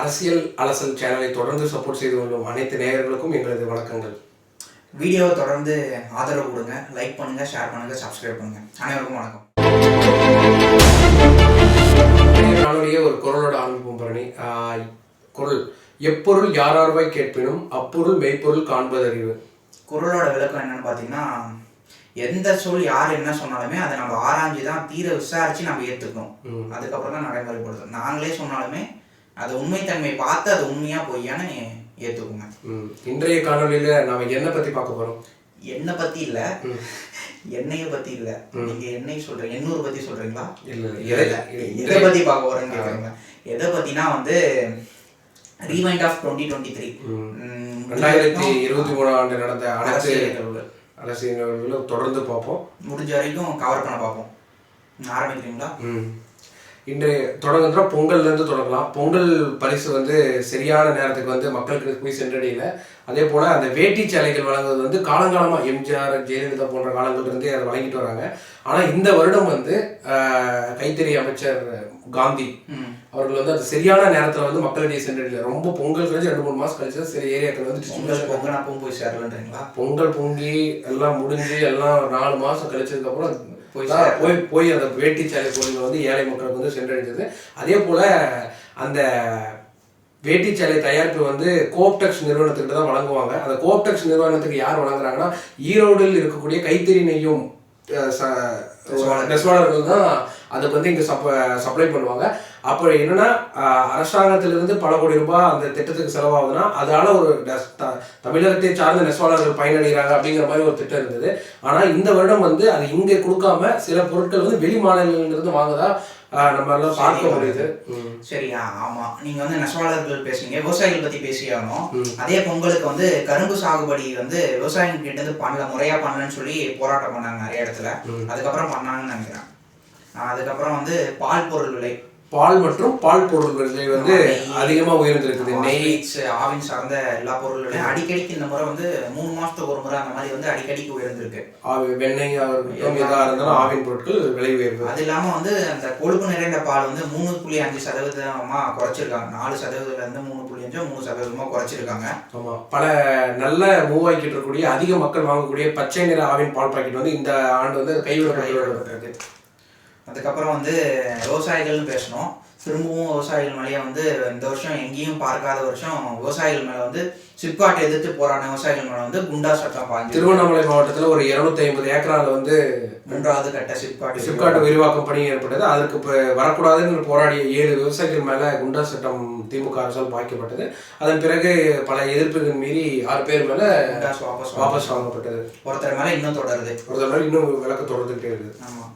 அரசியல் அலசல் சேனலை தொடர்ந்து சப்போர்ட் செய்து கொள்ளும் அனைத்து நேயர்களுக்கும் எங்களது வணக்கங்கள். வீடியோவை தொடர்ந்து ஆதரவு கொடுங்க லைக் பண்ணுங்க ஷேர் பண்ணுங்க சப்ஸ்கிரைப் பண்ணுங்க. அனைவருக்கும் வணக்கம். ஒரு குரலோட ஆரம்பிப்போம் பரணி. குரல் எப்பொருள் யாரார்வாய் கேட்பினும் அப்பொருள் மெய்ப்பொருள் காண்பதறிவு. குரலோட விளக்கம் என்னன்னு பார்த்தீங்கன்னா எந்த சொல் யார் என்ன சொன்னாலுமே அதை நம்ம ஆராய்ஞ்சு தான் தீர விசாரிச்சு நம்ம ஏற்றுக்கணும் அதுக்கப்புறம் தான் நடைமுறைப்படுத்தணும் நாங்களே சொன்னாலுமே அது உண்மைத்தன்மை பார்த்து அது உண்மையா பொய்யான்னு ஏற்றுக்குங்க ம். இன்றைய காணொளியில நாம என்ன பத்தி பார்க்க போறோம்? என்னை பத்தி இல்ல. எண்ணெயை பத்தி இல்ல. நீங்க எண்ணெய் சொல்றீங்க எண்ணூறு பத்தி சொல்றீங்களா? எதை பத்தி பார்க்க போறேன்னு கேக்குறீங்களா எதை பத்தினா வந்து rewind of twenty twenty three ரெண்டாயிரத்தி இருபத்தி மூணாம் ஆண்டு நடந்த அரசியல் அரசியல் தொடர்ந்து பார்ப்போம். முடிஞ்ச வரைக்கும் கவர் பண்ண பார்ப்போம். ஆரம்பிக்கிறீங்களா? ம். இன்று தொடங்குன்ற பொங்கல்ல இருந்து தொடங்கலாம். பொங்கல் பரிசு வந்து சரியான நேரத்துக்கு வந்து மக்களுக்கு போய் சென்றடையல. அதே போல அந்த வேட்டி சேலைகள் வழங்குவது வந்து காலங்காலமா எம்ஜிஆர் ஜெயலலிதா போன்ற காலங்கள்ல இருந்தே அதை வழங்கிட்டு வராங்க. ஆனா இந்த வருடம் வந்து கைத்தறி அமைச்சர் காந்தி. அவர்கள் வந்து அது சரியான நேரத்துல வந்து மக்களிடையே சென்றடையல. ரொம்ப பொங்கல் கழிச்சு ரெண்டு மூணு மாசம் கழிச்சு சரி ஏரியாக்கள் வந்து பொங்கல் அப்பவும் போய் சேரலன்றீங்களா? பொங்கல் பொங்கி எல்லாம் முடிஞ்சு எல்லாம் நாலு மாசம் கழிச்சதுக்கு அப்புறம் போய் போய் போய் அந்த வேட்டி சேலை பொருள் வந்து ஏழை மக்களுக்கு வந்து சென்றடைந்தது அதே போல அந்த வேட்டி சேலை தயாரிப்பு வந்து கோப்டெக்ஸ் நிறுவனத்துக்கிட்ட தான் வழங்குவாங்க. அந்த கோப்டெக்ஸ் நிறுவனத்துக்கு யார் வழங்குறாங்கன்னா ஈரோடில் இருக்கக்கூடிய கைத்தறி நெய்யும் நெசவாளர்கள் தான் அதுக்கு வந்து இங்க சப்ப சப்ளை பண்ணுவாங்க. அப்போ என்னன்னா அரசாங்கத்திலிருந்து பல கோடி ரூபாய் அந்த திட்டத்துக்கு செலவாகுதுன்னா அதால ஒரு தமிழகத்தை சார்ந்த நெசவாளர்கள் பயனடைகிறாங்க அப்படிங்கிற மாதிரி ஒரு திட்டம் இருந்தது. ஆனா இந்த வருடம் வந்து அது இங்க கொடுக்காம சில பொருட்கள் வந்து வெளி மாநிலங்களிலிருந்து வாங்குதா அஹ், நம்ம எல்லாம் பார்க்க முடியுது. ம். சரி ஆ, ஆமா. நீங்க வந்து நெசவாளர்கள் பேசுறீங்க விவசாயிகள் பத்தி பேசியாகணும். அதே பொங்கலுக்கு வந்து கரும்பு சாகுபடி வந்து விவசாயிகள் கிட்ட இருந்து பண்ணல முறையா பண்ணலன்னு சொல்லி போராட்டம் பண்ணாங்க நிறைய இடத்துல. அதுக்கப்புறம் பண்ணாங்கன்னு நினைக்கிறேன். அதுக்கப்புறம் வந்து பால் பொருள் விலை. பால் மற்றும் பால் பொருட்கள் விலை வந்து நெய், அதிகமா உயர்ந்திருக்குது. நெய் ஆவின் சார்ந்த எல்லா பொருள்களையும் அடிக்கடிக்கு இந்த முறை வந்து மூணு மாசத்துக்கு ஒரு முறை அந்த மாதிரி வந்து அடிக்கடிக்கு உயர்ந்திருக்கு. ஆவி- வெண்ணெய் எதா இருந்தாலும் ஆவின் பொருட்கள் விலை உயர்வு. அது இல்லாம வந்து அந்த கொழுப்பு நிறைந்த பால் வந்து மூணு புள்ளி அஞ்சு சதவீதமா குறைச்சிருக்காங்க. நாலு சதவீதத்துல இருந்து மூணு புள்ளி அஞ்சு மூணு சதவீதமா குறைச்சிருக்காங்க. ஆமா. பல நல்ல மூவ் ஆகிட்டு இருக்கக்கூடிய அதிக மக்கள் வாங்கக்கூடிய பச்சை நிற ஆவின் பால் பாக்கெட் வந்து இந்த ஆண்டு வந்து கைவிடப்பட்டு அதுக்கப்புறம் வந்து விவசாயிகள்னு பேசணும். திரும்பவும் விவசாயிகள் மேலேயே வந்து இந்த வருஷம் எங்கேயும் பார்க்காத வருஷம் விவசாயிகள் மேல வந்து சிப்காட் எதிர்த்து போராடின விவசாயிகள் மேல வந்து குண்டா சட்டம் பாஞ்சு திருவண்ணாமலை மாவட்டத்துல ஒரு 250 ஐம்பது ஏக்கரால வந்து மூன்றாவது கட்ட சிப்காட் சிப்காட் விரிவாக்கம் பணி ஏற்பட்டது. அதற்கு இப்ப வரக்கூடாதுன்னு போராடிய ஏழு விவசாயிகள் மேல குண்டா சட்டம் திமுக அரசால் பாய்க்கப்பட்டது. அதன் பிறகு பல எதிர்ப்புகள் மீறி ஆறு பேர் மேல வாபஸ் வாபஸ் வாங்கப்பட்டது. ஒருத்தர் மேல இன்னும் தொடருது. ஒரு தடவை இன்னும் விளக்க தொடர்ந்துகிட்டே இருக்குது. ஆமா.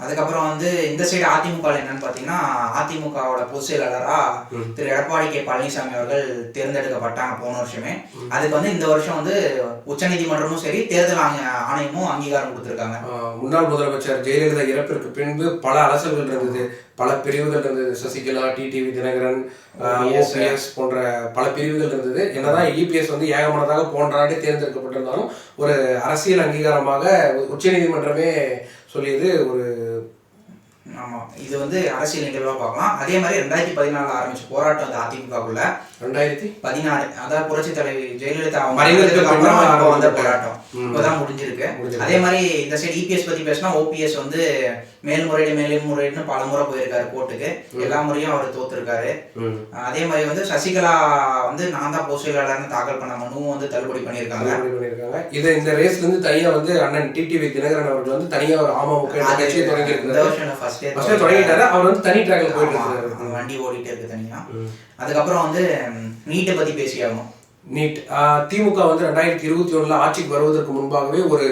அதுக்கப்புறம் வந்து இந்த சைடு அதிமுக என்னன்னு பாத்தீங்கன்னா அதிமுகவோட பொதுச் செயலாளரா திரு எடப்பாடி கே பழனிசாமி அவர்கள் தேர்ந்தெடுக்கப்பட்டாங்க போன வருஷமே. அதுக்கு வந்து இந்த வருஷம் வந்து உச்சநீதிமன்றமும் சரி தேர்தல் ஆணைய- ஆணையமும் அங்கீகாரம் கொடுத்திருக்காங்க. முன்னாள் முதலமைச்சர் ஜெயலலிதா இறப்பிற்கு பின்பு பல அரசுகள் இருந்தது. பல பிரிவுகள் இருந்தது. சசிகலா டிடிவி தினகரன் ஓபிஎஸ் போன்ற பல பிரிவுகள் இருந்தது. என்னதான் இபிஎஸ் வந்து ஏகமனதாக போன்ற ஆண்டு தேர்ந்தெடுக்கப்பட்டிருந்தாலும் ஒரு அரசியல் அங்கீகாரமாக உச்சநீதிமன்றமே சொல்லியது ஒரு இது வந்து அரசியல் நிகழ்வா பார்க்கலாம். அதே மாதிரி ரெண்டாயிரத்தி பதினாலுல ஆரம்பிச்ச போராட்டம் வந்து அதிமுகக்குள்ள ரெண்டாயிரத்தி? பதினாறு. அதாவது புரட்சி தலைவி ஜெயலலிதா அவங்க அப்புறம் வந்த போராட்டம். இப்பதான் முடிஞ்சிருக்கு. அதே மாதிரி இந்த சைடு இபிஎஸ் பத்தி பேசினா ஓபிஎஸ் வந்து மேல்முறையீடு மேல்முறையீடுன்னு பல முறை போயிருக்காரு கோர்ட்டுக்கு. எல்லா முறையும் அவர் தோத்துருக்காரு. அதே மாதிரி வந்து சசிகலா வந்து நான் தான் பொதுச் செயலாளர்னு தாக்கல் பண்ண மனுவும் வந்து தள்ளுபடி பண்ணியிருக்காங்க. இதை இந்த ரேஸ்ல இருந்து தனியா வந்து அண்ணன் டிடிவி தினகரன் அவர்கள் வந்து தனியா ஒரு அமமுக கட்சியை தொடங்கி தொடங்கிட்டாரு. அவர் வந்து தனி ட்ராக்ல போயிட்டு வண்டி ஓடிட்டே இருக்கு தனியா. அதுக்கப்புறம் வந்து நீட்டை பத்தி பேசியாகணும். நீட் திமுக வந்து ரெண்டாயிரத்தி இருபத்தி ஒண்ணுல ஆட்சிக்கு வருவதற்கு முன்பாகவே ஒரு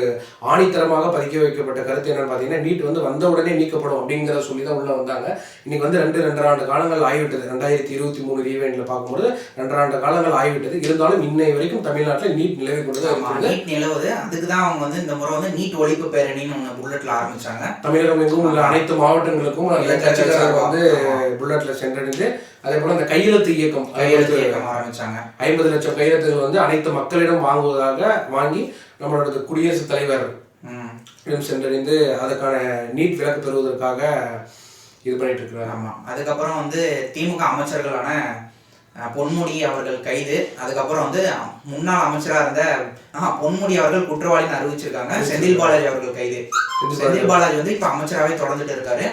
ஆணித்தரமாக பதிக்க வைக்கப்பட்ட கருத்து என்னன்னு பாத்தீங்கன்னா நீட் வந்து வந்த உடனே நீக்கப்படும் அப்படிங்கிறத சொல்லி தான் உள்ள வந்தாங்க. இன்னைக்கு வந்து ரெண்டு ரெண்டரை ஆண்டு காலங்கள் ஆகிவிட்டது. ரெண்டாயிரத்தி இருபத்தி மூணு ரீவெண்ட்ல பார்க்கும்போது ரெண்டரை ஆண்டு காலங்கள் ஆகிவிட்டது. இருந்தாலும் இன்னை வரைக்கும் தமிழ்நாட்டில் நீட் நிலவி கொண்டு தான் நீட் நிலவுது. அதுக்கு தான் அவங்க வந்து இந்த முறை வந்து நீட் ஒழிப்பு பேரணின்னு ஒன்று புல்லட்ல ஆரம்பிச்சாங்க. தமிழகம் எங்கும் உள்ள அனைத்து மாவட்டங்களுக்கும் வந்து ஆமா. புல்லட்ல சென்றடைந்து அதே போல அந்த கையெழுத்து இயக்கம் கையெழுத்து இயக்கம் ஆரம்பிச்சாங்க. ஐம்பது லட்சம் கையெழுத்துகள் வந்து அனைத்து மக்களிடம் வாங்குவதாக வாங்கி நம்மளோட குடியரசுத் தலைவர் சென்றடைந்து அதுக்கான நீட் விலக்கு பெறுவதற்காக இது பண்ணிட்டு இருக்கிறாங்க ஆமா. அதுக்கப்புறம் வந்து திமுக அமைச்சர்களான பொன்முடி அவர்கள் கைது. அதுக்கப்புறம் வந்து முன்னாள் அமைச்சரா இருந்த பொன்முடி அவர்கள் குற்றவாளின்னு அறிவிச்சிருக்காங்க. செந்தில் பாலாஜி அவர்கள் கைது. செந்தில் பாலாஜி. வந்து இப்ப அமைச்சராகவே தொடர்ந்துட்டு இருக்காரு.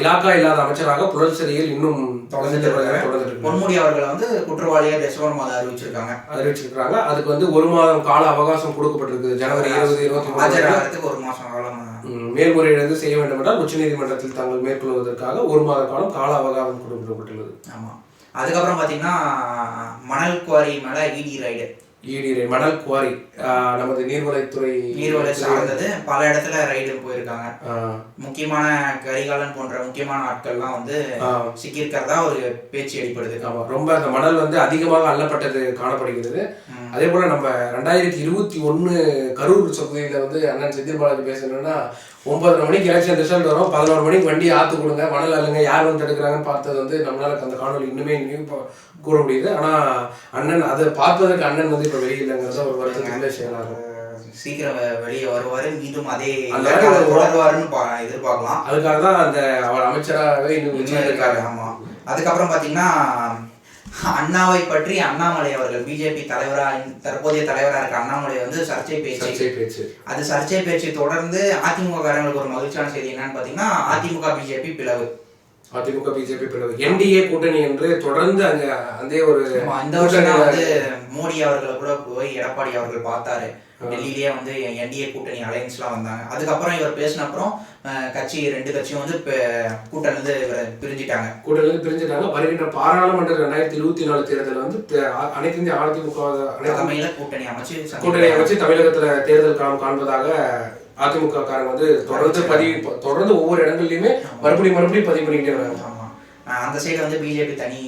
இலாக்கா இல்லாத அமைச்சராக புழல் சிறையில் இன்னும் தொடர்ந்துட்டு இருக்காங்க. பொன்முடி அவர்களை வந்து குற்றவாளியா டிசம்பர் மாதம் அறிவிச்சிருக்காங்க. அறிவிச்சிருக்காங்க அதுக்கு வந்து ஒரு மாதம் கால அவகாசம் கொடுக்கப்பட்டிருக்கு ஜனவரி இருபது இருபத்தி மூணு ஒரு மாசம் காலம். மேல்முறையீடு செய்ய வேண்டும் என்றால் உச்சநீதிமன்றத்தில் தாங்கள் மேற்கொள்வதற்காக ஒரு மாத காலம் கால அவகாசம் கொடுக்கப்பட்டுள்ளது. ஆமா. அதுக்கப்புறம் பார்த்தீங்கன்னா மணல் குவாரி மேலே இடி ரைடு ஈடி மணல் குவாரி நமது நீர்வளத்துறை நீர்வளை சார்ந்தது. பல இடத்துல ரைடு போயிருக்காங்க. முக்கியமான கரிகாலன் போன்ற முக்கியமான ஆட்கள்லாம் வந்து சிக்கியிருக்கிறதா ஒரு பேச்சு அடிப்படுது ஆமா. ரொம்ப அந்த மணல் வந்து அதிகமாக அள்ளப்பட்டது காணப்படுகிறது. அதே போல நம்ம ரெண்டாயிரத்தி இருபத்தி ஒண்ணு கரூர் தொகுதியில வந்து அண்ணன் செந்தில் பாலாஜி பேசணும்னா ஒன்பதரை மணிக்கு எலெக்ஷன் ரிசல்ட் வரும். பதினோரு மணிக்கு வண்டி ஆத்து கொடுங்க. மணல் அல்லங்க யார் வந்து தடுக்கிறாங்கன்னு பார்த்தது வந்து நம்மளால அந்த காணொலி இன்னுமே இன்னும் கூற முடியுது. ஆனா அண்ணன் அதை பார்ப்பதற்கு அண்ணன் வந்து இப்ப வெளியிலங்கிறத ஒரு வருத்தத்துக்குள்ள செயலாகும் சீக்கிரம் வெளியே வருவாரு. மீண்டும் அதே பா- எதிர்பார்க்கலாம். அதுக்காக தான் அந்த அவர் அமைச்சராகவே இன்னும் இருக்காரு ஆமா. அதுக்கப்புறம் பாத்தீங்கன்னா அண்ணாவை பற்றி அண்ணாமலை அவர்கள் பிஜேபி தலைவரா தற்போதைய தலைவரா இருக்க அண்ணாமலை வந்து சர்ச்சை பேச்சு. பேச்சு. அது சர்ச்சை பேச்சு தொடர்ந்து அதிமுக காரங்களுக்கு ஒரு மகிழ்ச்சியான செய்தி என்னன்னு பாத்தீங்கன்னா அதிமுக பிஜேபி பிளவு. அதிமுக பிஜேபி பிளவு என்டிஏ கூட்டணி என்று தொடர்ந்து அங்க அந்த ஒரு இந்த வருஷம் வந்து மோடி அவர்களை கூட போய் எடப்பாடி அவர்கள் பார்த்தாரு. டெல்லியிலேயே வந்து என்டிஏ கூட்டணி அலையன்ஸ்லாம் வந்தாங்க. அதுக்கப்புறம் இவர் பேசின அப்புறம் கட்சி ரெண்டு கட்சியும் வந்து இப்ப கூட்டணி வந்து இவரை பிரிஞ்சிட்டாங்க. கூட்டணி வந்து பிரிஞ்சுட்டாங்க. வருகின்ற பாராளுமன்ற ரெண்டாயிரத்தி இருபத்தி நாலு தேர்தல் வந்து அனைத்து இந்திய அதிமுக தலைமையில கூட்டணி அமைச்சு. கூட்டணி அமைச்சு தமிழகத்துல தேர்தல் காலம் காண்பதாக அதிமுக காரங்க வந்து தொடர்ந்து பதிவு தொடர்ந்து ஒவ்வொரு இடங்கள்லயுமே மறுபடியும் மறுபடியும் பதிவு பண்ணிக்கிட்டே வராங்க. ஆமா. அஹ், அந்த சைடு வந்து பிஜேபி தனி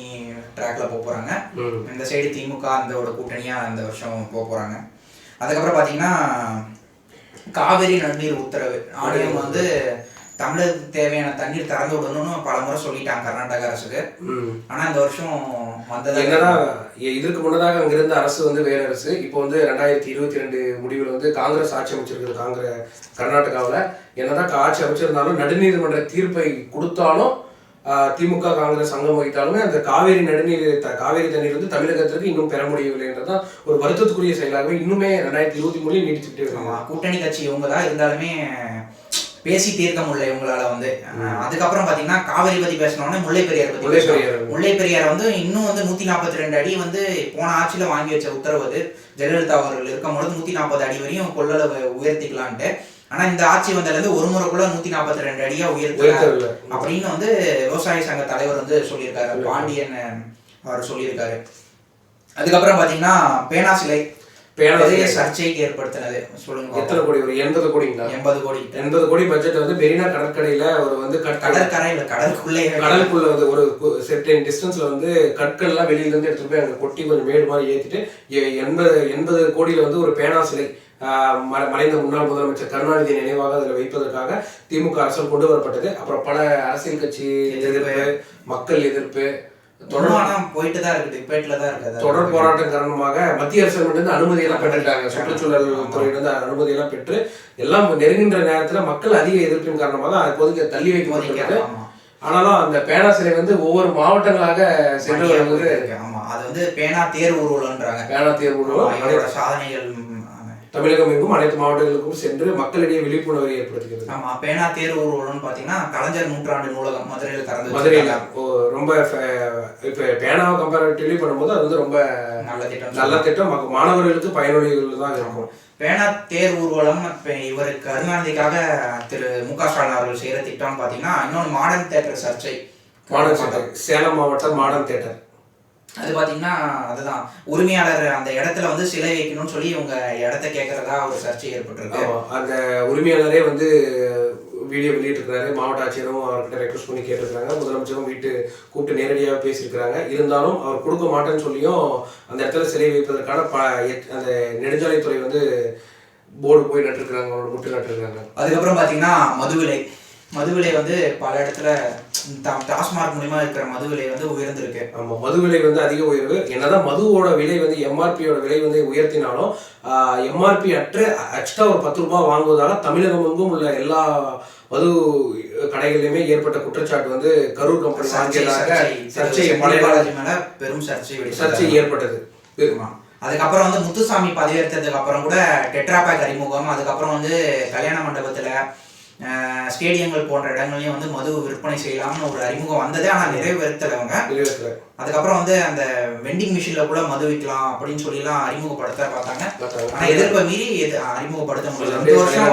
ட்ராக்ல போக போறாங்க. இந்த சைடு திமுக அந்தோட கூட்டணியா இந்த வருஷம் போக போறாங்க அதுக்கப்புறம் பாத்தீங்கன்னா காவிரி நன்னீர் உத்தரவு. ஆணையம் வந்து தமிழகத்துக்கு தேவையான தண்ணீர் திறந்து விடணும்னு பல முறை சொல்லிட்டாங்க கர்நாடக அரசுக்கு. ஆனா இந்த வருஷம் வந்ததா என்னதான் இதற்கு முன்னதாக அங்க இருந்த அரசு வந்து வேற அரசு. இப்போ வந்து ரெண்டாயிரத்தி இருபத்தி ரெண்டு முடிவில் வந்து காங்கிரஸ் ஆட்சி அமைச்சிருக்குது காங்கிரஸ் கர்நாடகாவில். என்னதான் ஆட்சி அமைச்சிருந்தாலும் நடுநீதிமன்ற தீர்ப்பை கொடுத்தாலும் திமுக காங்கிரஸ் சங்கம் வகித்தாலுமே அந்த காவேரி நடுநீர் காவேரி தண்ணீர் வந்து தமிழகத்திற்கு இன்னும் பெற முடியவில்லை என்றதான் ஒரு வருத்தத்துக்குரிய செயலாகவே இன்னுமே ரெண்டாயிரத்தி இருபத்தி மூணுலையும் நீடிச்சுக்கிட்டே இருக்காங்க கூட்டணி கட்சி இவங்க தான் இருந்தாலுமே பேசி தீர்க்க முடியல இவங்களால வந்து. அதுக்கப்புறம் பாத்தீங்கன்னா காவிரி பத்தி பேசணும்னா முல்லை பெரியார் பத்தி. முல்லை. பெரியார். வந்து இன்னும் வந்து நூத்தி நாற்பத்தி ரெண்டு அடி வந்து போன ஆட்சியில வாங்கி வச்ச உத்தரவு அது. ஜெயலலிதா அவர்கள் இருக்கும்பொழுது நூத்தி நாற்பது அடி வரையும் கொள்ளளவு உயர்த்திக்கலான்ட்டு. ஆனா இந்த ஆட்சி வந்ததுல இருந்து ஒரு முறை கூட நூத்தி நாற்பத்தி ரெண்டு அடியா உயர்த்தல. அப்படின்னு வந்து விவசாய சங்க தலைவர் வந்து சொல்லியிருக்காரு. பாண்டியன் அவர் சொல்லியிருக்காரு. அதுக்கப்புறம் பாத்தீங்கன்னா பேனா சிலை பேனா பெரிய சிலை. சர்ச்சைக்கு ஏற்படுத்தினது. சொல்லுங்க எத்தனை கோடி ஒரு எண்பது கோடிங்களா? எண்பது கோடி. எண்பது கோடி பட்ஜெட் வந்து பெரினா கடற்கரையில ஒரு வந்து கட் கடற்கரை இல்ல கடலுக்குள்ளே கடலுக்குள்ள வந்து ஒரு செர்டைன் டிஸ்டன்ஸ்ல வந்து கற்கள்லாம் வெளியில இருந்து எடுத்துட்டு போய் அங்க கொட்டி கொஞ்சம் மேடு மாதிரி ஏத்திட்டு எண்பது எண்பது கோடியில வந்து ஒரு பேனா சிலை மறைந்த முன்னாள் முதலமைச்சர் கருணாநிதி நினைவாக அதில் வைப்பதற்காக திமுக அரசால் கொண்டு வரப்பட்டது. அப்புறம் பல அரசியல் கட்சி எதிர்ப்பு மக்கள் எதிர்ப்பு தொடர் தொடர்ந்து ஆனா போயிட்டு தான் இருக்குது. டிபேட்ல தான் இருக்குது தொடர் போராட்டம் காரணமாக மத்திய அரசு இருந்து அனுமதி எல்லாம் பெற்றுட்டாங்க. சுற்றுச்சூழல் துறையிலிருந்து அனுமதி எல்லாம் பெற்று எல்லாம் நெருங்கின்ற நேரத்துல மக்கள் அதிக எதிர்ப்பின் காரணமாக அப்போதைக்கு தள்ளி வைக்கப்பட்டிருக்கிறது ஆமா. ஆனாலும் அந்த பேனா சிலை வந்து ஒவ்வொரு மாவட்டங்களாக சென்று வருவது ஆமா. அது வந்து பேனா தேர் ஊர்வலம்ன்றாங்க பேனா தேர்வு இவரோட சாதனைகள் தமிழகம் எங்கும் அனைத்து மாவட்டங்களுக்கும் சென்று மக்களிடையே விழிப்புணர்வை ஏற்படுத்துகிறது. ஆமா பேனா தேர் ஊர்வலம்னு பாத்தீங்கன்னா கலைஞர் நூற்றாண்டு நூலகம் மதுரையில திறந்து மதுரையில. ரொம்ப இப்ப பேனாவை கம்பேரிட்டிவ்லி பண்ணும்போது அது வந்து ரொம்ப நல்ல திட்டம். நல்ல திட்டம். மாணவர்களுக்கு பயனுள்ள தான் இருக்கும். பேனா தேர் ஊர்வலம் இப்ப இவர் கருணாநிதிக்காக திரு மு க ஸ்டாலின் அவர்கள் செய்யற திட்டம்னு பாத்தீங்கன்னா இன்னொன்று மாடர்ன் தேட்டர் சர்ச்சை. Modern theatre. சேலம் மாவட்டம் மாடர்ன் தேட்டர். அது பாத்தீங்கன்னா அதுதான். உரிமையாளர் அந்த இடத்துல வந்து சிலை வைக்கணும்னு சொல்லி இவங்க இடத்த கேட்கறதா ஒரு சர்ச்சை ஏற்பட்டிருக்கு. அந்த உரிமையாளரே வந்து வீடியோ வெளியிட்டிருக்காரு மாவட்ட ஆட்சியரும் அவர்கிட்ட ரெக்வஸ்ட் பண்ணி கேட்டிருக்காங்க முதலமைச்சரும் வீட்டு கூப்பிட்டு நேரடியாக பேசியிருக்கிறாங்க. இருந்தாலும் அவர் கொடுக்க மாட்டேன்னு சொல்லியும் அந்த இடத்துல சிலை வைப்பதற்கான ப அந்த நெடுஞ்சாலைத்துறை வந்து போர்டு போய் நட்டிருக்கிறாங்க. அவரோட முட்டு நட்டிருக்காங்க அதுக்கப்புறம் பாத்தீங்கன்னா மதுவிலை. மதுவிலை வந்து பல இடத்துல டா- டாஸ்மாக் மூலியமா இருக்கிற மதுவிலை வந்து உயர்ந்திருக்கு ஆமா மது விலை வந்து அதிக உயர்வு என்னதான் மதுவோட விலை வந்து எம்ஆர்பியோட விலை வந்து உயர்த்தினாலும் எம்ஆர்பி அற்று எக்ஸ்ட்ரா ஒரு பத்து ரூபாய் வாங்குவதால தமிழகம் எங்கும் உள்ள எல்லா மது கடைகளிலுமே ஏற்பட்ட குற்றச்சாட்டு வந்து கரூர் கம்பெனி சர்ச்சை மேல பெரும் சர்ச்சை. சர்ச்சை ஏற்பட்டது. அதுக்கப்புறம் வந்து முத்துசாமி பதவியேற்றதுக்கு அப்புறம் கூட டெட்ராபேக் அறிமுகம் அதுக்கப்புறம் வந்து கல்யாண மண்டபத்துல ஸ்டேடியங்கள் போன்ற இடங்களையும் வந்து மது விற்பனை செய்யலாம்னு ஒரு அறிமுகம் வந்தது. ஆனா நிறைவேற்றலவங்க அதுக்கப்புறம் வந்து அந்த வெண்டிங் மிஷின்ல கூட மது விற்கலாம் அப்படின்னு சொல்லி எல்லாம் அறிமுகப்படுத்த பார்த்தாங்க. பார்த்தாங்க. ஆனா எதிர்ப்பை மீறி அறிமுகப்படுத்த முடியல. இந்த வருஷம்.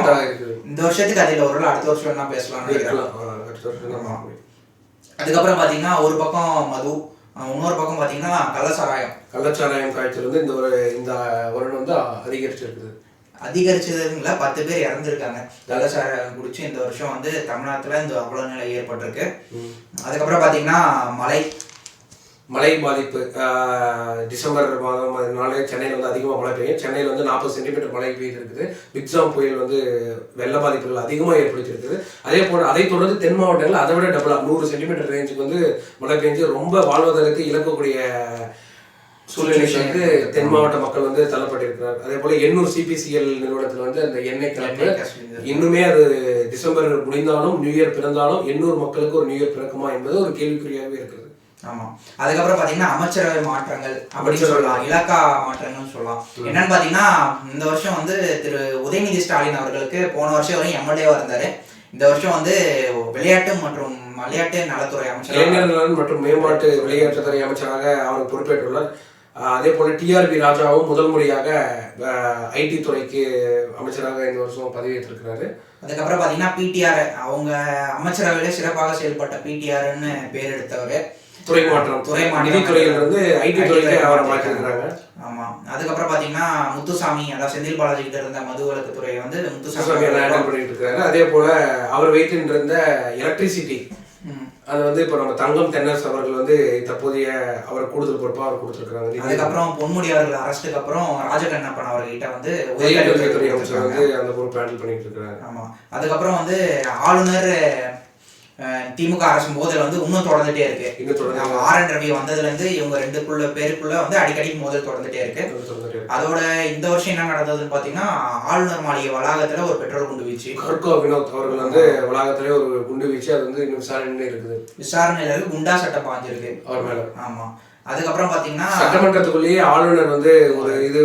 இந்த வருஷத்துக்கு அதில் ஒரு அடுத்த வருஷம் என்ன முடியும். அதுக்கப்புறம் பாத்தீங்கன்னா ஒரு பக்கம் மது இன்னொரு பக்கம் பாத்தீங்கன்னா கள்ளசாராயம் கள்ளச்சாராயம் காய்ச்சல் வந்து இந்த ஒரு இந்த வருடம் வந்து அதிகரிச்சிருக்குது. அதிகரிச்சதுங்கள பத்து பேர் இறந்துருக்காங்க. கள்ளச்சாராயம் குடிச்சு இந்த வருஷம் வந்து தமிழ்நாட்டுல இந்த அவ்வளவு நிலை ஏற்பட்டிருக்கு அதுக்கப்புறம் பாத்தீங்கன்னா மழை. மழை பாதிப்பு. டிசம்பர் மாதம் அதனால சென்னையில் வந்து அதிகமாக மழை பெய்யும். சென்னையில் வந்து நாற்பது சென்டிமீட்டர் மழை பெய்து இருக்குது பிக்ஸாம் புயல் வந்து வெள்ள பாதிப்புகள் அதிகமாக ஏற்படுத்தியிருக்குது. அதே போல் அதை தொடர்ந்து தென் மாவட்டங்கள் அதை விட டபுளாக நூறு சென்டிமீட்டர் ரேஞ்சுக்கு வந்து மழை பெஞ்சு ரொம்ப வாழ்வதற்கு இழக்கக்கூடிய சூழ்நிலைக்கு வந்து தென் மாவட்ட மக்கள் வந்து தள்ளப்பட்டிருக்கிறார். அதே போல எண்ணூர் சிபிசிஎல் நிறுவனத்தில் வந்து அந்த எண்ணெய் கசிவு. இன்னுமே அது டிசம்பர் முடிந்தாலும் நியூ இயர் பிறந்தாலும் எண்ணூர் மக்களுக்கு ஒரு நியூ இயர் பிறக்குமா என்பது ஒரு கேள்விக்குறியாகவே இருக்குது. ஆமா. அதுக்கப்புறம் பாத்தீங்கன்னா அமைச்சரவை மாற்றங்கள் அப்படின்னு சொல்லலாம். இலாக்கா மாற்றங்கள்னு சொல்லலாம். என்னன்னு பாத்தீங்கன்னா இந்த வருஷம் வந்து திரு உதயநிதி ஸ்டாலின் அவர்களுக்கு போன வருஷம் வரையும் எம்எல்ஏவா இருந்தாரு. இந்த வருஷம் வந்து விளையாட்டு மற்றும் விளையாட்டு நலத்துறை அமைச்சர் இளைஞர் நலன் மற்றும் மேம்பாட்டு விளையாட்டுத்துறை அமைச்சராக அவர் பொறுப்பேற்றுள்ளார். அதே போல டிஆர்பி ராஜாவும் முதல் முறையாக ஐடி துறைக்கு அமைச்சராக இந்த வருஷம் பதவியேற்றிருக்கிறாரு அதுக்கப்புறம் பாத்தீங்கன்னா பிடிஆர் அவங்க அமைச்சரவையில சிறப்பாக செயல்பட்ட பிடிஆர்னு பேர் எடுத்தவர் துறை மாற்றம் துறை மாற்றம். நிதித்துறையில இருந்து ஐடி துறைக்கு துறை அவரை. மாற்றிருக்கிறாங்க ஆமா அதுக்கப்புறம் பாத்தீங்கன்னா முத்துசாமி அதாவது செந்தில் பாலாஜி கிட்ட இருந்த மதுவிலக்கு துறையை வந்து முத்துசாமி பண்ணிட்டு இருக்காரு அதே போல அவர் வைத்திருந்த எலக்ட்ரிசிட்டி. அது வந்து இப்போ நம்ம தங்கம் தென்னரசு அவர்கள் வந்து தற்போதைய அவர் கூடுதல் பொறுப்பா அவர் கொடுத்துருக்காங்க அதுக்கப்புறம் பொன்முடி அவர்கள் அரஸ்டுக்கு அப்புறம் ராஜகண்ணப்பன் அவர்கிட்ட வந்து உயர்கல்வித்துறை அமைச்சர். வந்து அந்த பொறுப்பு ஹேண்டில் பண்ணிட்டு இருக்காரு. ஆமா. அதுக்கப்புறம் வந்து ஆளுநர் திமுக அரசு மோதல் வந்து இன்னும் தொடர்ந்துட்டே இருக்கு. இன்னும் ஆர் என் ரவி வந்ததுல இருந்து இவங்க ரெண்டுக்குள்ள பேருக்குள்ள வந்து அடிக்கடி மோதல் தொடர்ந்துட்டே இருக்கு. அதோட இந்த வருஷம் என்ன நடந்ததுன்னு பாத்தீங்கன்னா ஆளுநர் மாளிகை வளாகத்துல ஒரு பெட்ரோல் குண்டு வீச்சு. கர்கோ வினோத் அவர்கள் வந்து வளாகத்திலே ஒரு குண்டு வீச்சு அது வந்து இன்னும் விசாரணையிலே இருக்குது. விசாரணையில இருக்கு. குண்டா சட்டம் பாஞ்சிருக்கு அவர் மேல. ஆமா. அதுக்கப்புறம் பாத்தீங்கன்னா சட்டமன்றத்துக்குள்ளேயே ஆளுநர் வந்து ஒரு இது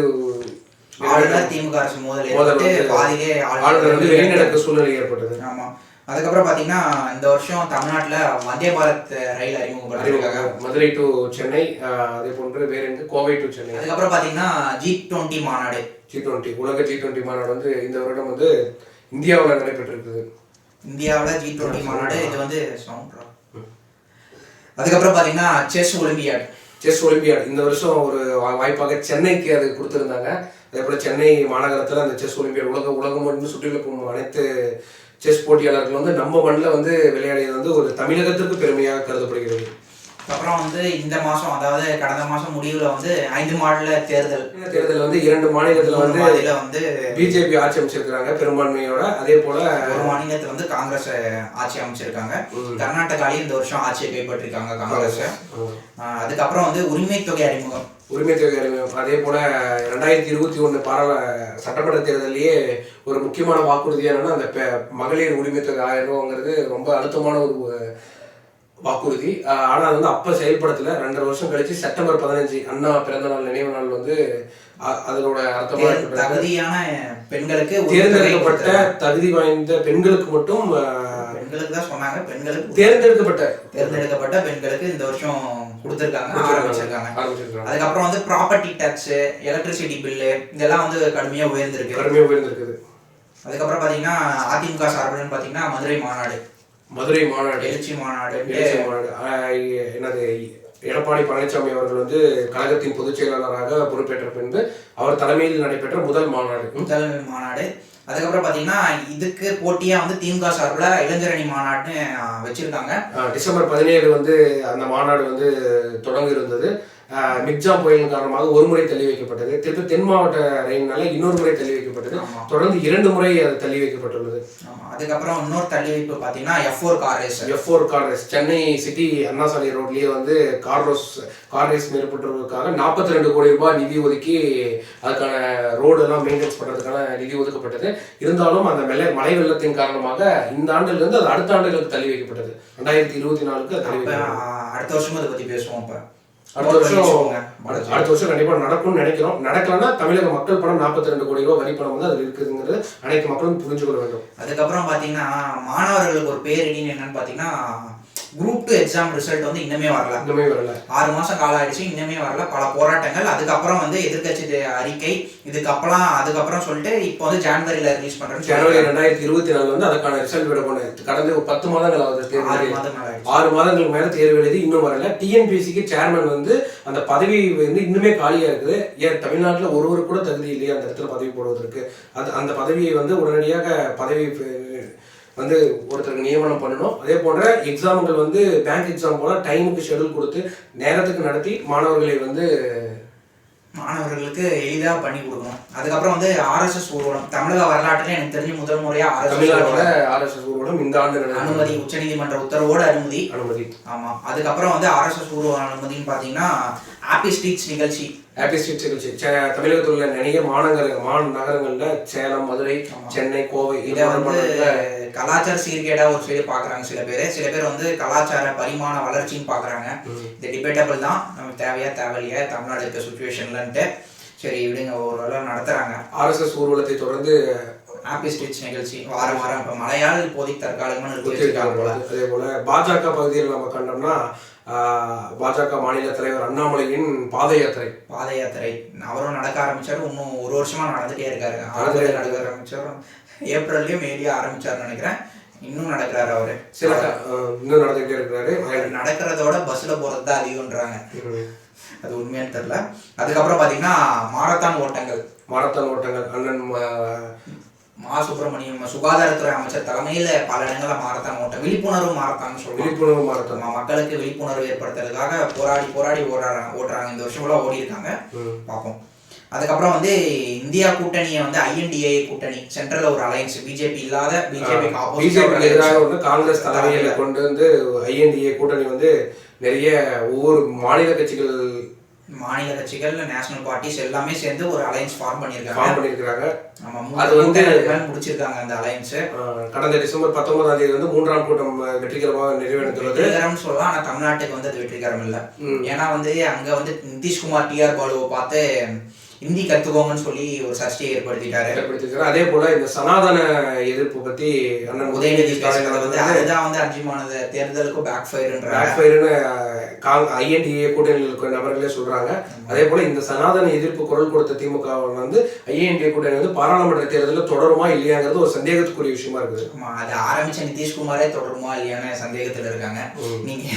ஆளுநர் திமுக அரசு மோதல் பாதியிலே ஆளுநர் வந்து வெளிநடக்க சூழ்நிலை ஏற்பட்டது. ஆமா. அதுக்கப்புறம் பாத்தீங்கன்னா இந்த வருஷம் தமிழ்நாட்டுல வந்தே பாரத் ரயில் அறிமுகப்படுத்திருக்காங்க. மதுரை டு சென்னை அதே போன்று வேற எங்க? கோவை டு சென்னை. அதுக்கப்புறம் பாத்தீங்கன்னா ஜி டுவெண்ட்டி மாநாடு. ஜி டுவெண்ட்டி உலக ஜி டுவெண்ட்டி மாநாடு வந்து இந்த வருடம் வந்து இந்தியாவில் நடைபெற்றிருக்குது. இந்தியாவுல ஜி டுவெண்ட்டி மாநாடு இது வந்து sound-ஆ? அதுக்கப்புறம் பாத்தீங்கன்னா செஸ் ஒலிம்பியாட் செஸ் ஒலிம்பியாட் இந்த வருஷம் ஒரு வாய்ப்பாக சென்னைக்கு அது கொடுத்துருந்தாங்க. அதே போல சென்னை மாநகரத்தில் அந்த செஸ் ஒலிம்பியாட் உலக உலகம் மட்டும் சுற்றிலும் அனைத்து செஸ் போட்டியாளர்கள் வந்து நம்ம மண்ணில் வந்து விளையாடியது வந்து ஒரு தமிழகத்திற்கு பெருமையாக கருதப்படுகிறது. அப்புறம் வந்து இந்த மாசம் அதாவது கடந்த மாசம் முடிவுல வந்து ஐந்து மாநில தேர்தல். தேர்தல் வந்து இரண்டு மாநிலத்தில் வந்து அதுல வந்து பிஜேபி ஆட்சி அமைச்சிருக்கிறாங்க பெரும்பான்மையோட. அதே போல ஒரு மாநிலத்துல வந்து காங்கிரஸ் ஆட்சி அமைச்சிருக்காங்க. கர்நாடகாலையும் இந்த வருஷம் ஆட்சியை கைப்பற்றிருக்காங்க காங்கிரஸ். அதுக்கப்புறம் வந்து உரிமை தொகை அறிமுகம். உரிமை தொகை அதே போல ரெண்டாயிரத்தி இருபத்தி ஒன்று பாராள சட்டமன்ற தேர்தலையே ஒரு முக்கியமான வாக்குறுதி என்னன்னா அந்த பெ- மகளிர் உரிமை தொகை ஆயிரம் ரூபாங்கிறது ரொம்ப அழுத்தமான ஒரு வாக்குறுதி. ஆனால் அது வந்து அப்போ செயல்படுத்தலை ரெண்டரை வருஷம் கழிச்சு செப்டம்பர் பதினஞ்சு அண்ணா பிறந்த நாள் நினைவு நாள் வந்து அதனோட அர்த்தமா தேர்- இருக்கட்டும். தகுதியான பெண்களுக்கு தேர்ந்தெடுக்கப்பட்ட. தகுதி வாய்ந்த பெண்களுக்கு மட்டும் பெண்களுக்கு தான் சொன்னாங்க. பெண்களுக்கு தேர்ந்தெடுக்கப்பட்ட தேர்ந்தெடுக்கப்பட்ட பெண்களுக்கு இந்த வருஷம் கொடுத்திருக்காங்க ஆரம்பிச்சிருக்காங்க. அதுக்கப்புறம் வந்து ப்ராப்பர்ட்டி டேக்ஸ் எலக்ட்ரிசிட்டி பில்லு இதெல்லாம் வந்து கடுமையா உயர்ந்திருக்கு. கடுமையாக உயர்ந்திருக்குது. அதுக்கப்புறம் பாத்தீங்கன்னா அதிமுக சார்பில்னு பாத்தீங்கன்னா மதுரை மாநாடு. மதுரை மாநாடு. எழுச்சி மாநாடு. மாநாடு என்னது எடப்பாடி பழனிசாமி அவர்கள் வந்து கழகத்தின் பொதுச் செயலாளராக பொறுப்பேற்ற பின்பு அவர் தலைமையில் நடைபெற்ற முதல் மாநாடு. முதல் மாநாடு. அதுக்கப்புறம் பாத்தீங்கன்னா இதுக்கு போட்டியா வந்து திமுக சார்பில் இளைஞரணி மாநாடுன்னு வச்சிருக்காங்க டிசம்பர் பதினேழு வந்து அந்த மாநாடு வந்து தொடங்க இருந்தது மிக்ஜாம் புயலின் காரணமாக ஒரு முறை தள்ளி வைக்கப்பட்டது. திருப்பி தென் மாவட்ட ரயில்னால இன்னொரு முறை தள்ளி வைக்கப்பட்டது. தொடர்ந்து இரண்டு முறை அது தள்ளி வைக்கப்பட்டுள்ளது. அதுக்கப்புறம் இன்னொரு தள்ளி வைப்பு பார்த்தீங்கன்னா F four car race F four car race Chennai city Anna சாலை ரோட்லயே வந்து கார் ரோஸ் கார் ரேஸ் மேற்பட்டவர்களுக்காக நாற்பத்தி ரெண்டு கோடி ரூபாய் நிதி ஒதுக்கி அதுக்கான ரோடு எல்லாம் மெயின்டைன்ஸ் பண்றதுக்கான நிதி ஒதுக்கப்பட்டது. இருந்தாலும் அந்த மலை மழை வெள்ளத்தின் காரணமாக இந்த ஆண்டுல இருந்து அது அடுத்த ஆண்டுகளுக்கு தள்ளி வைக்கப்பட்டது. ரெண்டாயிரத்தி இருபத்தி நாலுக்கு தள்ளி அடுத்த வருஷமும் அதை பத்தி பேசுவோம் இப்ப அடுத்த வருஷம் அடுத்த வருஷம் கண்டிப்பா நடக்கும்னு நினைக்கிறோம். நடக்கலன்னா தமிழக மக்கள் பணம் நாற்பத்தி ரெண்டு கோடி ரூபாய் வரி பணம் வந்து அது இருக்குதுங்கிறது அனைத்து மக்களும் புரிஞ்சு கொள்ள வேண்டும். அதுக்கப்புறம் பாத்தீங்கன்னா மாணவர்களுக்கு ஒரு பேரிடின்னு என்னன்னு பாத்தீங்கன்னா குரூப் டூ எக்ஸாம் ரிசல்ட் வந்து இன்னுமே வரல. இன்னுமே வரல. ஆறு மாசம் காலம் ஆயிடுச்சு இன்னுமே வரல. பல போராட்டங்கள். அதுக்கப்புறம் வந்து எதிர்க்கட்சி தே- அறிக்கை. இதுக்கப்புறம் அதுக்கப்புறம் சொல்லிட்டு இப்போ வந்து ஜான்வரியில ரிலீஸ் பண்றேன்னு ஜனவரி. ரெண்டாயிரத்தி இருபத்தி நாலு வந்து அதுக்கான ரிசல்ட் விட போன கடந்த ஒரு பத்து மாதங்கள் ஆகுது தேர்வு ஆறு மாதங்களுக்கு மேல தேர்வு எழுதி இன்னும் வரல. டிஎன்பிசிக்கு சேர்மன் வந்து அந்த பதவி வந்து இன்னுமே காலியா இருக்குது. ஏன் தமிழ்நாட்டுல ஒருவர் கூட தகுதி இல்லையா அந்த இடத்துல பதவி போடுவதற்கு. அது அந்த பதவியை வந்து உடனடியாக பதவி வந்து ஒருத்தருக்கு நியமனம் பண்ணணும். அதே போன்ற எக்ஸாம்கள் வந்து பேங்க் எக்ஸாம் போல டைமுக்கு ஷெட்யூல் கொடுத்து நேரத்துக்கு நடத்தி மாணவர்களை வந்து மாணவர்களுக்கு எளிதா பண்ணி கொடுக்கணும். அதுக்கப்புறம் வந்து ஆர்எஸ்எஸ் ஊர்வலம் தமிழக வரலாற்றுல எனக்கு தெரிஞ்சு முதல் முறையா ஆர்எஸ்எஸ் ஆர்எஸ்எஸ் ஊர்வலம். இந்த ஆண்டு. அனுமதி உச்சநீதிமன்ற உத்தரவோட அனுமதி. அனுமதி. ஆமா. அதுக்கப்புறம் வந்து ஆர்எஸ்எஸ் ஊர்வல அனுமதின்னு பாத்தீங்கன்னா ஹாப்பி ஸ்ட்ரீட்ஸ் நிகழ்ச்சி. ஹாப்பி ஸ்ட்ரீட் நிகழ்ச்சி. தமிழகத்தில் உள்ள நிறைய மாநகர மாந நகரங்கள்ல சேலம் மதுரை சென்னை கோவை இதை வந்து கலாச்சார சீர்கேடா ஒரு சைடு பாக்குறாங்க சில பேர். சில பேர் வந்து கலாச்சார பரிமாண வளர்ச்சின்னு பாக்குறாங்க இது டிபேட்டபிள் தான். நம்ம தேவையா தேவையில்லையா தமிழ்நாடு இருக்க சுச்சுவேஷன்லன்ட்டு சரி விடுங்க ஒரு வேலை நடத்துறாங்க. ஆர்எஸ்எஸ் ஊர்வலத்தை தொடர்ந்து ஹாப்பி ஸ்ட்ரீட்ஸ் நிகழ்ச்சி. வாரம் வாரம் இப்ப மலையாள இப்போதைக்கு தற்காலிகமா நிறுத்தி வச்சிருக்காங்க போல. அதே போல பாஜக பகுதியில் நம்ம கண்டோம்னா பாஜக மாநில தலைவர் அண்ணாமலையின் பாத யாத்திரை. பாத யாத்திரை. அவரும் நடக்க ஆரம்பிச்சாரு. இன்னும் ஒரு வருஷமா நடந்துட்டே இருக்காரு. ஆரம்பத்தில் நடக்க ஆரம்பிச்சாரு. ஏப்ரல்லயும் மேலேயே ஆரம்பிச்சாருன்னு நினைக்கிறேன். இன்னும் நடக்கிறாரு அவரு. சில இன்னும் நடந்துகிட்டே இருக்கிறாரு. நடக்கிறதோட பஸ்ல போறது தான் அதிகம்ன்றாங்க. அது உண்மையான்னு தெரியல. அதுக்கப்புறம் பாத்தீங்கன்னா மாரத்தான் ஓட்டங்கள். மாரத்தான் ஓட்டங்கள் அண்ணன் ம- சுப்பிரமணியம் சுகாதாரத்துறை அமைச்சர் தலைமையில பல இடங்கள்ல மாரத்தான் ஓட்டம். விழிப்புணர்வு மாரத்தான் சொல்லுவாங்க. விழிப்புணர்வு மாரத்தான். மக்களுக்கு விழிப்புணர்வு ஏற்படுத்துறதுக்காக போராடி போராடி ஓடுறாங்க ஓடுறாங்க. இந்த வருஷம் ஃபுல்லாக ஓடி இருக்காங்க ம். பார்ப்போம் அதுக்கப்புறம் வந்து இந்தியா கூட்டணியை வந்து ஐஎன்டிஏ கூட்டணி. சென்ட்ரல்ல ஒரு அலைன்ஸ் பிஜேபி இல்லாத பிஜேபி எதிராக வந்து காங்கிரஸ் தலைமையில கொண்டு வந்து ஐஎன்டிஏ கூட்டணி வந்து நிறைய ஒவ்வொரு மாநில கட்சிகள் மாநில கட்சிகள் நேஷனல் பார்ட்டிஸ் எல்லாமே சேர்ந்து ஒரு அலைன்ஸ் ஃபார்ம் பண்ணியிருக்காங்க. ஃபார்ம் பண்ணியிருக்கிறாங்க. ஆமா அது வந்து- முடிச்சிருக்காங்க அந்த அலைன்ஸ் ஆஹ் கடந்த டிசம்பர் பத்தொன்பதாம் தேதி வந்து மூன்றாம் கூட்டம் வெற்றிகரமாக நிறைவேற்றுள்ளது வெற்றிகரம் சொல்லலாம் ஆனா தமிழ்நாட்டுக்கு வந்து அது வெற்றிகரம் இல்ல. ஏன்னா வந்து அங்க வந்து நிதிஷ்குமார் டிஆர் பாலுவை பார்த்து ஹிந்தி கத்துக்கோங்கன்னு சொல்லி ஒரு சர்ச்சையை ஏற்படுத்திட்டாரு. ஏற்படுத்தியிருக்கிறார் அதே போல இந்த சனாதன எதிர்ப்பு பத்தி அண்ணன் உதயநிதி ஸ்டாலின் வந்து அதுதான் வந்து அஞ்சுமானது தேர்தலுக்கு பேக் ஃபயர்ன்றாங்க பேக்ஃபயர்னு ஐஎன்டிஏ கூட்டணியில் நபர்களே சொல்றாங்க. அதே போல இந்த சனாதன எதிர்ப்பு குரல் கொடுத்த திமுக வந்து ஐஎன்டிஏ கூட்டணி வந்து பாராளுமன்ற தேர்தலில் தொடருமா இல்லையாங்கிறது ஒரு சந்தேகத்துக்குரிய விஷயமா இருக்குது. ஆமா அது ஆரம்பிச்ச நிதிஷ்குமாரே தொடருமா இல்லையான்னு சந்தேகத்துல இருக்காங்க. நீங்க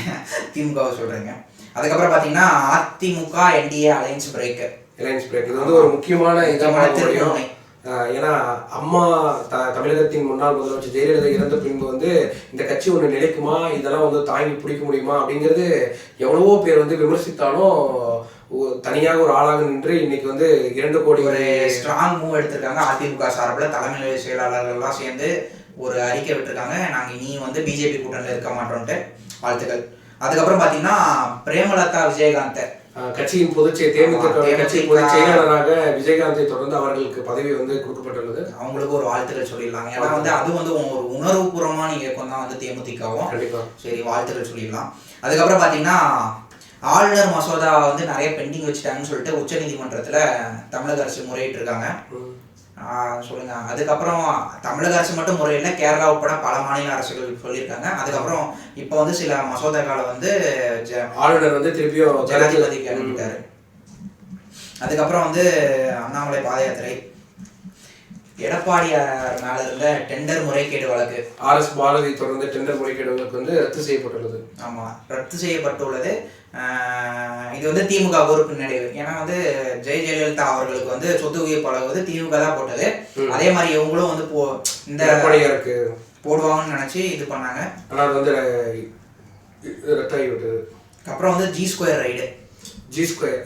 திமுகவை சொல்றீங்க. அதுக்கப்புறம் பாத்தீங்கன்னா AIADMK NDA alliance break reliance break இது வந்து ஒரு முக்கியமான திருப்புமுனை. ஆஹ் ஏன்னா அம்மா த தமிழகத்தின் முன்னாள் முதலமைச்சர் ஜெயலலிதா இறந்த பின்பு வந்து இந்த கட்சி ஒன்று நிலைக்குமா? இதெல்லாம் வந்து தாங்கி பிடிக்க முடியுமா? அப்படிங்கிறது எவ்வளவோ பேர் வந்து விமர்சித்தாலும் தனியாக ஒரு ஆளாக நின்று இன்னைக்கு வந்து இரண்டு கோடி ஒரு ஸ்ட்ராங் மூவ் எடுத்திருக்காங்க. அதிமுக சார்பில் தலைமை செயலாளர்கள்லாம் சேர்ந்து ஒரு அறிக்கை விட்டுருக்காங்க. நாங்க இனி வந்து பிஜேபி கூட்டணியில் இருக்க மாட்டோம்ட்டு. வாழ்த்துக்கள். அதுக்கப்புறம் பாத்தீங்கன்னா பிரேமலதா விஜயகாந்த். கட்சியின் பொதுச் செய- தேமுதிக கட்சி. பொதுச் செயலாளராக விஜயகாந்தை தொடர்ந்து அவர்களுக்கு பதவி வந்து கொடுக்கப்பட்டுள்ளது. அவங்களுக்கு ஒரு வாழ்த்துக்கள் சொல்லிடலாம். ஏன்னா வந்து அது வந்து ஒரு உணர்வுபூர்வமான இயக்கம் தான் வந்து தேமுதிகவும் சரி வாழ்த்துக்கள் சொல்லிடலாம். அதுக்கப்புறம் பாத்தீங்கன்னா ஆளுநர் மசோதா வந்து நிறைய பெண்டிங் வச்சுட்டாங்கன்னு சொல்லிட்டு உச்சநீதிமன்றத்துல தமிழக அரசு முறையிட்டு இருக்காங்க சொல்லுங்க. அதுக்கப்புறம் தமிழக அரசு மட்டும் முறையில் கேரளா உட்பட பல மாநில அரசுகள் சொல்லியிருக்காங்க. அதுக்கப்புறம் இப்போ வந்து சில மசோதாக்களை வந்து ஆளுநர் வந்து திருப்பியும் ஜனாதிபதிக்கு அனுப்பிட்டாரு அதுக்கப்புறம் வந்து அண்ணாமலை பாத யாத்திரை எடப்பாடியார் மேல இருந்த டெண்டர் முறைகேடு வழக்கு. ஆர் எஸ் பாரதி தொடர்ந்து டெண்டர் முறைகேடுகளுக்கு வந்து ரத்து செய்யப்பட்டுள்ளது. ஆமா ரத்து செய்யப்பட்டுள்ளது. இது வந்து திமுக ஒரு பின்னடைவு ஏன்னா வந்து ஜெய ஜெயலலிதா அவர்களுக்கு வந்து சொத்து உயிர் பழகுவது திமுக தான் போட்டது. அதே மாதிரி இவங்களும் வந்து போ இந்த எடப்பாடியாருக்கு போடுவாங்கன்னு நினைச்சு இது பண்ணாங்க. ஆனால் அது வந்து ரத்தாகி விட்டது. அப்புறம் வந்து G square raid G square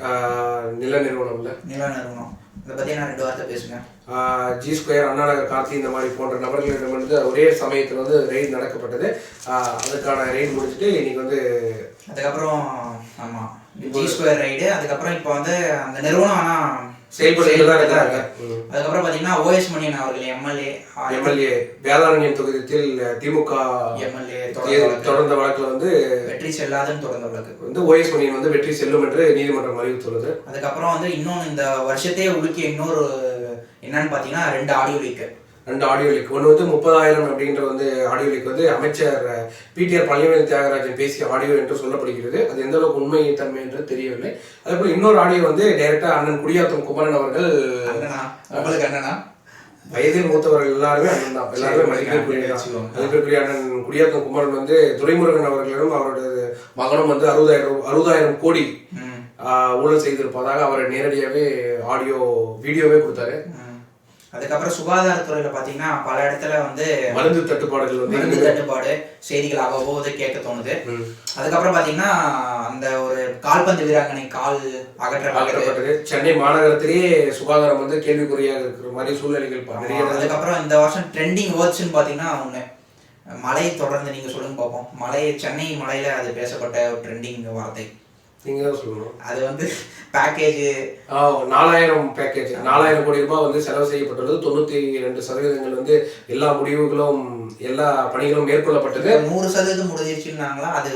நில நிறுவனம்ல நில நிறுவனம் இதை பத்தி நான் ரெண்டு வார்த்தை பேசுங்க. ஜி ஸ்கொயர் அண்ணா நகர் கார்த்தி இந்த மாதிரி போன்ற நபர்களிடமிருந்து ஒரே சமயத்தில் வந்து ரெய்டு நடக்கப்பட்டது. அதுக்கான ரெய்டு முடிச்சுட்டு இன்னைக்கு வந்து அதுக்கப்புறம் ஆமா. ஜி ஸ்கொயர் ரைடு அதுக்கப்புறம் இப்போ வந்து அந்த நிறுவனம் ஆனா செயல்பட்டு தான் இருக்காங்க அதுக்கப்புறம் பாத்தீங்கன்னா ஓஎஸ் மணியன் அவர்கள் எம்எல்ஏ எம்எல்ஏ வேதாரண்யம் தொகுதியில் திமுக எம்எல்ஏ தொடர்ந்த வழக்குல வந்து வெற்றி செல்லாதுன்னு தொடர்ந்த வழக்கு. வந்து ஓஎஸ் மணியன் வந்து வெற்றி செல்லும் என்று நீதிமன்றம் அறிவித்துள்ளது. அதுக்கப்புறம் வந்து இன்னொன்று இந்த வருஷத்தையே உலுக்கிய இன்னொரு என்னன்னு பார்த்தீங்கன்னா ரெண்டு ஆடியோ லீக்கு. ரெண்டு ஆடியோ லீக் ஒன்று வந்து முப்பதாயிரம் அப்படின்ற வந்து ஆடியோ லீக் வந்து அமைச்சர் பிடிஆர் பழனிவேல் தியாகராஜன் பேசிய ஆடியோ என்று சொல்லப்படுகிறது. அது எந்த அளவுக்கு உண்மை தன்மை என்று தெரியவில்லை. அதே போல இன்னொரு ஆடியோ வந்து டைரக்டா அண்ணன் குடியாத்தம் குமரன் அவர்கள் உங்களுக்கு அண்ணனா? வயதில் மூத்தவர்கள் எல்லாருமே அண்ணன் தான். எல்லாருமே மதிப்பிற்குரிய அண்ணன். குடியாத்தம் குமரன் வந்து துரைமுருகன் அவர்களிடம் அவருடைய மகனும் வந்து அறுபதாயிரம் அறுபதாயிரம் கோடி ஊழல் செய்திருப்பதாக அவர் நேரடியாகவே ஆடியோ வீடியோவே கொடுத்தாரு. அதுக்கப்புறம் சுகாதாரத்துறையில பாத்தீங்கன்னா பல இடத்துல வந்து மருந்து தட்டுப்பாடுகள் மருந்து தட்டுப்பாடு செய்திகள் அவ்வப்போது கேட்க தோணுது. அதுக்கப்புறம் பாத்தீங்கன்னா அந்த ஒரு கால்பந்து வீராங்கனை கால் அகற்றப்பட்டது. சென்னை மாநகரத்திலேயே சுகாதாரம் வந்து கேள்விக்குறியாக இருக்கிற மாதிரி சூழ்நிலைகள். அதுக்கப்புறம் இந்த வருஷம் ட்ரெண்டிங் வேர்ட்ஸ்னு பாத்தீங்கன்னா ஒண்ணு. மழை தொடர்ந்து நீங்க சொல்லுங்க பார்ப்போம் மழை சென்னை மலையில அது பேசப்பட்ட ஒரு ட்ரெண்டிங் வார்த்தை. நீங்க தான் சொல்லணும். அது வந்து பேக்கேஜ் நாலாயிரம் பேக்கேஜ் நாலாயிரம் கோடி ரூபாய் வந்து செலவு செய்யப்பட்டுள்ளது. தொண்ணூத்தி ரெண்டு சதவீதங்கள் வந்து எல்லா முடிவுகளும் எல்லா பணிகளும் மேற்கொள்ளப்பட்டது. நூறு சதவீதம் முடிஞ்சிருச்சுன்னாங்களா அது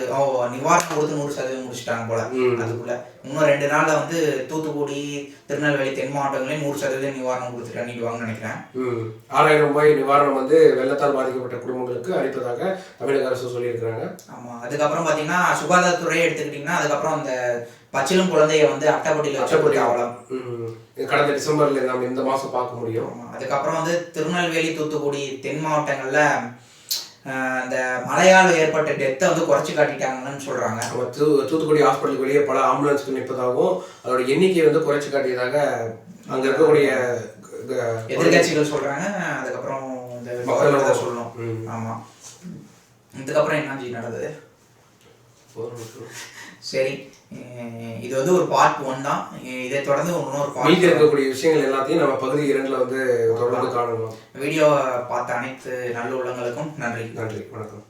நிவாரணம் கொடுத்து நூறு சதவீதம் முடிச்சிட்டாங்க போல. அதுக்குள்ள. இன்னும் ரெண்டு நாள்ல வந்து தூத்துக்குடி திருநெல்வேலி தென் மாவட்டங்களையும் நூறு சதவீதம் நிவாரணம் கொடுத்துட்டு அன்னிடுவாங்கன்னு நினைக்கிறேன். ஆறாயிரம் ரூபாய் நிவாரணம் வந்து வெள்ளத்தால் பாதிக்கப்பட்ட குடும்பங்களுக்கு அளிப்பதாக தமிழக அரசு சொல்லியிருக்கிறாங்க. ஆமா. அதுக்கப்புறம் பாத்தீங்கன்னா சுகாதாரத்துறையை எடுத்துக்கிட்டீங்கன்னா அதுக்கப்புறம் அந்த பச்சிலும் குழந்தைய வந்து அட்டைப்பட்டியில வச்சப்பட்டு அவலம் கடந்த டிசம்பர்ல நம்ம இந்த மாசம் பார்க்க முடியும். அதுக்கப்புறம் வந்து திருநெல்வேலி தூத்துக்குடி தென் மாவட்டங்கள்ல அந்த மழையால் ஏற்பட்ட டெத்தை வந்து குறைச்சு காட்டிட்டாங்கன்னு சொல்றாங்க. நம்ம தூ தூத்துக்குடி ஹாஸ்பிட்டலுக்கு வெளியே பல ஆம்புலன்ஸ்கள் நிற்பதாகவும் அதோட எண்ணிக்கையை வந்து குறைச்சு காட்டியதாக அங்க இருக்கக்கூடிய எதிர்கட்சிகள் சொல்றாங்க. அதுக்கப்புறம் இந்த மக்கள் சொல்லணும். ம். ஆமா. இதுக்கப்புறம் என்ன ஜி நடந்தது சரி. இது வந்து ஒரு பார்ட் ஒன் தான். இதை தொடர்ந்து இன்னொரு பார்ட் இருக்கக்கூடிய விஷயங்கள் எல்லாத்தையும் நம்ம பகுதி இரண்டில் வந்து தொடர்ந்து காணலாம். வீடியோவை பார்த்த அனைத்து நல்ல உள்ளங்களுக்கும் நன்றி. நன்றி வணக்கம்.